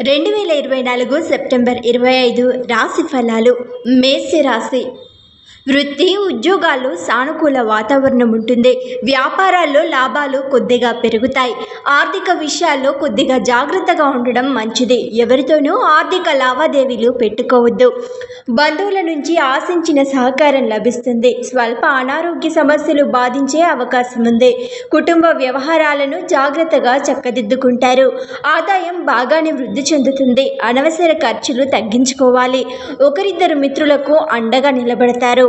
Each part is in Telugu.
రెండు వేల ఇరవై నాలుగు సెప్టెంబర్ ఇరవై ఐదు రాశి ఫలాలు మేష రాశి వృత్తి ఉద్యోగాలు సానుకూల వాతావరణం ఉంటుంది. వ్యాపారాల్లో లాభాలు కొద్దిగా పెరుగుతాయి. ఆర్థిక విషయాల్లో కొద్దిగా జాగ్రత్తగా ఉండడం మంచిది. ఎవరితోనూ ఆర్థిక లావాదేవీలు పెట్టుకోవద్దు. బంధువుల నుంచి ఆశించిన సహకారం లభిస్తుంది. స్వల్ప అనారోగ్య సమస్యలు బాధించే అవకాశం ఉంది. కుటుంబ వ్యవహారాలను జాగ్రత్తగా చక్కదిద్దుకుంటారు. ఆదాయం బాగానే వృద్ధి చెందుతుంది. అనవసర ఖర్చులు తగ్గించుకోవాలి. ఒకరిద్దరు మిత్రులకు అండగా నిలబడతారు.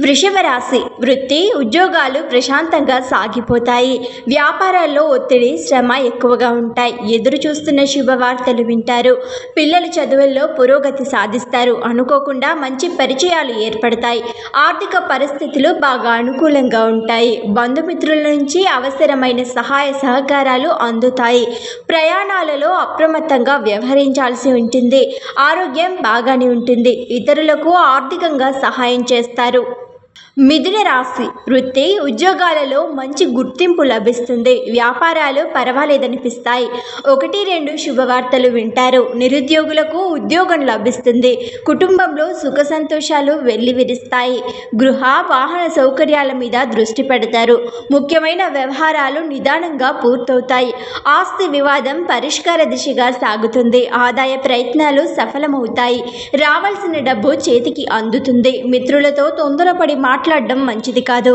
వృషభ రాశి వృత్తి ఉద్యోగాలు ప్రశాంతంగా సాగిపోతాయి. వ్యాపారాల్లో ఒత్తిడి శ్రమ ఎక్కువగా ఉంటాయి. ఎదురు చూస్తున్న శుభవార్తలు వింటారు. పిల్లల చదువుల్లో పురోగతి సాధిస్తారు. అనుకోకుండా మంచి పరిచయాలు ఏర్పడతాయి. ఆర్థిక పరిస్థితులు బాగా అనుకూలంగా ఉంటాయి. బంధుమిత్రుల నుంచి అవసరమైన సహాయ సహకారాలు అందుతాయి. ప్రయాణాలలో అప్రమత్తంగా వ్యవహరించాల్సి ఉంటుంది. ఆరోగ్యం బాగానే ఉంటుంది. ఇతరులకు ఆర్థికంగా సహాయం చేస్తారు. మిథున రాశి వృత్తి ఉద్యోగాలలో మంచి గుర్తింపు లభిస్తుంది. వ్యాపారాలు పర్వాలేదనిపిస్తాయి. ఒకటి రెండు శుభవార్తలు వింటారు. నిరుద్యోగులకు ఉద్యోగం లభిస్తుంది. కుటుంబంలో సుఖ సంతోషాలు వెల్లివిరిస్తాయి గృహ వాహన సౌకర్యాల మీద దృష్టి పెడతారు. ముఖ్యమైన వ్యవహారాలు నిదానంగా పూర్తవుతాయి. ఆస్తి వివాదం పరిష్కార దిశగా సాగుతుంది. ఆదాయ ప్రయత్నాలు సఫలమవుతాయి. రావాల్సిన డబ్బు చేతికి అందుతుంది. మిత్రులతో తొందరపడి మాట్లాడడం మంచిది కాదు.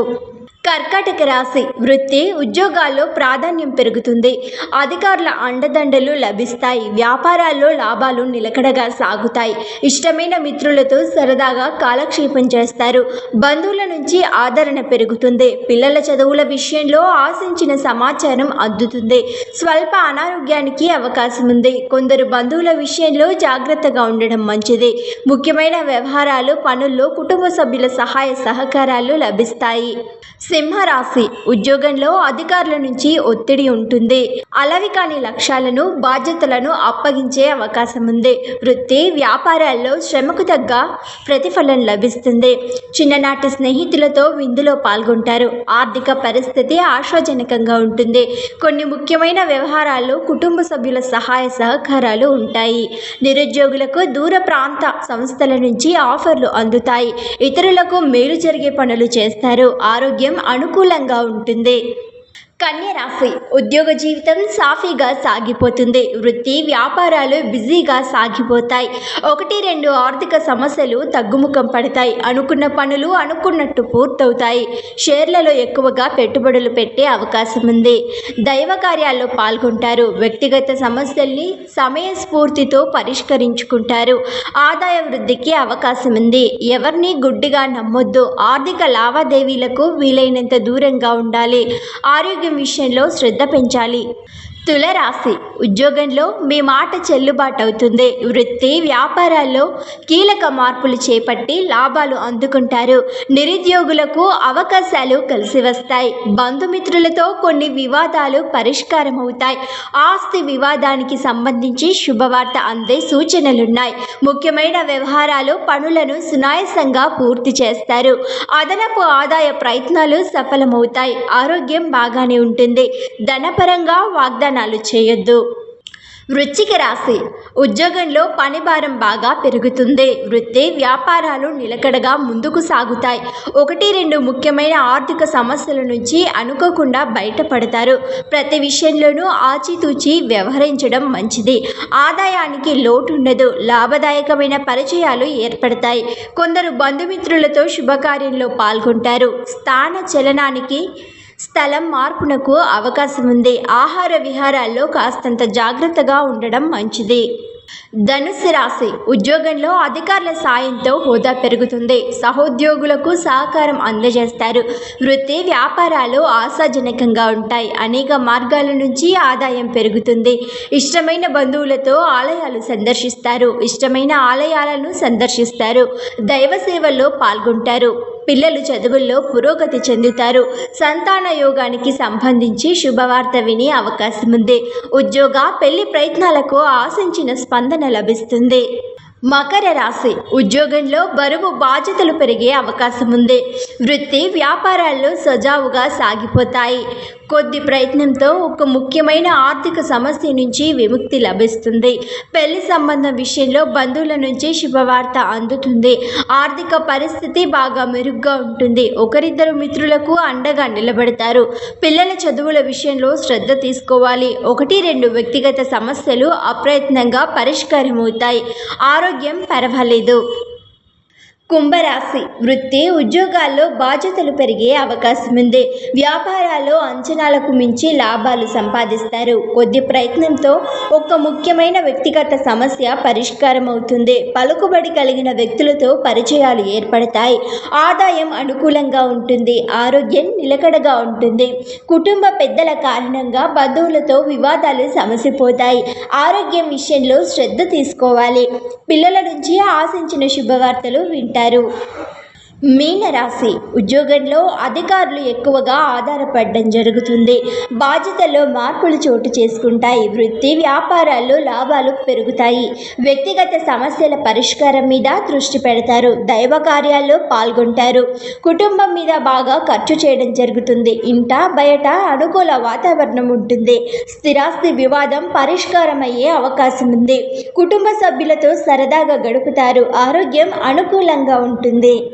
కర్కాటక రాశి వృత్తి ఉద్యోగాల్లో ప్రాధాన్యం పెరుగుతుంది. అధికారుల అండదండలు లభిస్తాయి. వ్యాపారాల్లో లాభాలు నిలకడగా సాగుతాయి. ఇష్టమైన మిత్రులతో సరదాగా కాలక్షేపం చేస్తారు. బంధువుల నుంచి ఆదరణ పెరుగుతుంది. పిల్లల చదువుల విషయంలో ఆశించిన సమాచారం అందుతుంది. స్వల్ప అనారోగ్యానికి అవకాశం ఉంది. కొందరు బంధువుల విషయంలో జాగ్రత్తగా ఉండడం మంచిది. ముఖ్యమైన వ్యవహారాలు పనుల్లో కుటుంబ సభ్యుల సహాయ సహకారాలు లభిస్తాయి. సింహరాశి ఉద్యోగంలో అధికారుల నుంచి ఒత్తిడి ఉంటుంది. అలవి కాని లక్ష్యాలను బాధ్యతలను అప్పగించే అవకాశం ఉంది. వృత్తి వ్యాపారాల్లో శ్రమకు తగ్గ ప్రతిఫలం లభిస్తుంది. చిన్ననాటి స్నేహితులతో విందులో పాల్గొంటారు. ఆర్థిక పరిస్థితి ఆశాజనకంగా ఉంటుంది. కొన్ని ముఖ్యమైన వ్యవహారాల్లో కుటుంబ సభ్యుల సహాయ సహకారాలు ఉంటాయి. నిరుద్యోగులకు దూర ప్రాంత సంస్థల నుంచి ఆఫర్లు అందుతాయి. ఇతరులకు మేలు జరిగే పనులు చేస్తారు. ఆరోగ్యం అనుకూలంగా ఉంటుంది. కన్య రాశి ఉద్యోగ జీవితం సాఫీగా సాగిపోతుంది. వృత్తి వ్యాపారాలు బిజీగా సాగిపోతాయి. ఒకటి రెండు ఆర్థిక సమస్యలు తగ్గుముఖం పడతాయి. అనుకున్న పనులు అనుకున్నట్టు పూర్తవుతాయి. షేర్లలో ఎక్కువగా పెట్టుబడులు పెట్టే అవకాశం ఉంది. దైవ కార్యాల్లో పాల్గొంటారు. వ్యక్తిగత సమస్యల్ని సమయస్ఫూర్తితో పరిష్కరించుకుంటారు. ఆదాయ వృద్ధికి అవకాశం ఉంది. ఎవరిని గుడ్డిగా నమ్మొద్దు. ఆర్థిక లావాదేవీలకు వీలైనంత దూరంగా ఉండాలి. ఆరోగ్యం విషయంలో శ్రద్ధ పెంచాలి. తులరాశి. ఉద్యోగంలో మీ మాట చెల్లుబాటు అవుతుంది వృత్తి వ్యాపారాల్లో కీలక మార్పులు చేపట్టి లాభాలు అందుకుంటారు. నిరుద్యోగులకు అవకాశాలు కలిసి వస్తాయి. బంధుమిత్రులతో కొన్ని వివాదాలు పరిష్కారం అవుతాయి ఆస్తి వివాదానికి సంబంధించి శుభవార్త అందే సూచనలున్నాయి. ముఖ్యమైన వ్యవహారాలు పనులను సునాయాసంగా పూర్తి చేస్తారు. అదనపు ఆదాయ ప్రయత్నాలు సఫలమవుతాయి. ఆరోగ్యం బాగానే ఉంటుంది. ధనపరంగా ప్రయాణాలు చేయొద్దు. వృశ్చిక రాశి. ఉద్యోగంలో పని భారం బాగా పెరుగుతుంది. వృత్తి వ్యాపారాలు నిలకడగా ముందుకు సాగుతాయి. ఒకటి రెండు ముఖ్యమైన ఆర్థిక సమస్యల నుంచి అనుకోకుండా బయటపడతారు. ప్రతి విషయంలోనూ ఆచితూచి వ్యవహరించడం మంచిది. ఆదాయానికి లోటు ఉండదు లాభదాయకమైన పరిచయాలు ఏర్పడతాయి. కొందరు బంధుమిత్రులతో శుభకార్యంలో పాల్గొంటారు. స్థాన చలనానికి స్థలం మార్పునకు అవకాశం ఉంది ఆహార విహారాల్లో కాస్తంత జాగ్రత్తగా ఉండడం మంచిది. ధనుసు రాశి ఉద్యోగంలో అధికారుల సాయంతో హోదా పెరుగుతుంది. సహోద్యోగులకు సహకారం అందజేస్తారు. వృత్తి వ్యాపారాలు ఆశాజనకంగా ఉంటాయి. అనేక మార్గాల నుంచి ఆదాయం పెరుగుతుంది. ఇష్టమైన బంధువులతో ఆలయాలు సందర్శిస్తారు. ఇష్టమైన ఆలయాలను సందర్శిస్తారు. దైవ సేవల్లో పాల్గొంటారు. పిల్లలు చదువుల్లో పురోగతి చెందుతారు. సంతాన యోగానికి సంబంధించి శుభవార్త వినే అవకాశం ఉంది ఉద్యోగ పెళ్ళి ప్రయత్నాలకు ఆశించిన స్పందన లభిస్తుంది. మకర రాశి. ఉద్యోగంలో బరువు బాధ్యతలు పెరిగే అవకాశం ఉంది. వృత్తి వ్యాపారాల్లో సజావుగా సాగిపోతాయి. కొద్ది ప్రయత్నంతో ఒక ముఖ్యమైన ఆర్థిక సమస్య నుంచి విముక్తి లభిస్తుంది. పెళ్ళి సంబంధం విషయంలో బంధువుల నుంచి శుభవార్త అందుతుంది. ఆర్థిక పరిస్థితి బాగా మెరుగ్గా ఉంటుంది. ఒకరిద్దరు మిత్రులకు అండగా నిలబడతారు. పిల్లల చదువుల విషయంలో శ్రద్ధ తీసుకోవాలి. ఒకటి రెండు వ్యక్తిగత సమస్యలు అప్రయత్నంగా పరిష్కారమవుతాయి. ఆరోగ్య పర్వాలేదు. కుంభరాశి వృత్తి ఉద్యోగాల్లో బాధ్యతలు పెరిగే అవకాశం ఉంది వ్యాపారాల్లో అంచనాలకు మించి లాభాలు సంపాదిస్తారు. కొద్ది ప్రయత్నంతో ఒక ముఖ్యమైన వ్యక్తిగత సమస్య పరిష్కారం అవుతుంది పలుకుబడి కలిగిన వ్యక్తులతో పరిచయాలు ఏర్పడతాయి. ఆదాయం అనుకూలంగా ఉంటుంది. ఆరోగ్యం నిలకడగా ఉంటుంది. కుటుంబ పెద్దల కారణంగా బంధువులతో వివాదాలు సమసిపోతాయి. ఆరోగ్యం విషయంలో శ్రద్ధ తీసుకోవాలి. పిల్లల నుంచి ఆశించిన శుభవార్తలు వింటారు. చేశారు మీనరాశి ఉద్యోగంలో అధికారులు ఎక్కువగా ఆధారపడడం జరుగుతుంది. బాధ్యతల్లో మార్పులు చోటు చేసుకుంటాయి. వృత్తి వ్యాపారాల్లో లాభాలు పెరుగుతాయి. వ్యక్తిగత సమస్యల పరిష్కారం మీద దృష్టి పెడతారు. దైవ కార్యాల్లో పాల్గొంటారు. కుటుంబం మీద బాగా ఖర్చు చేయడం జరుగుతుంది. ఇంట బయట అనుకూల వాతావరణం ఉంటుంది. స్థిరాస్తి వివాదం పరిష్కారం అయ్యే అవకాశం ఉంది. కుటుంబ సభ్యులతో సరదాగా గడుపుతారు. ఆరోగ్యం అనుకూలంగా ఉంటుంది.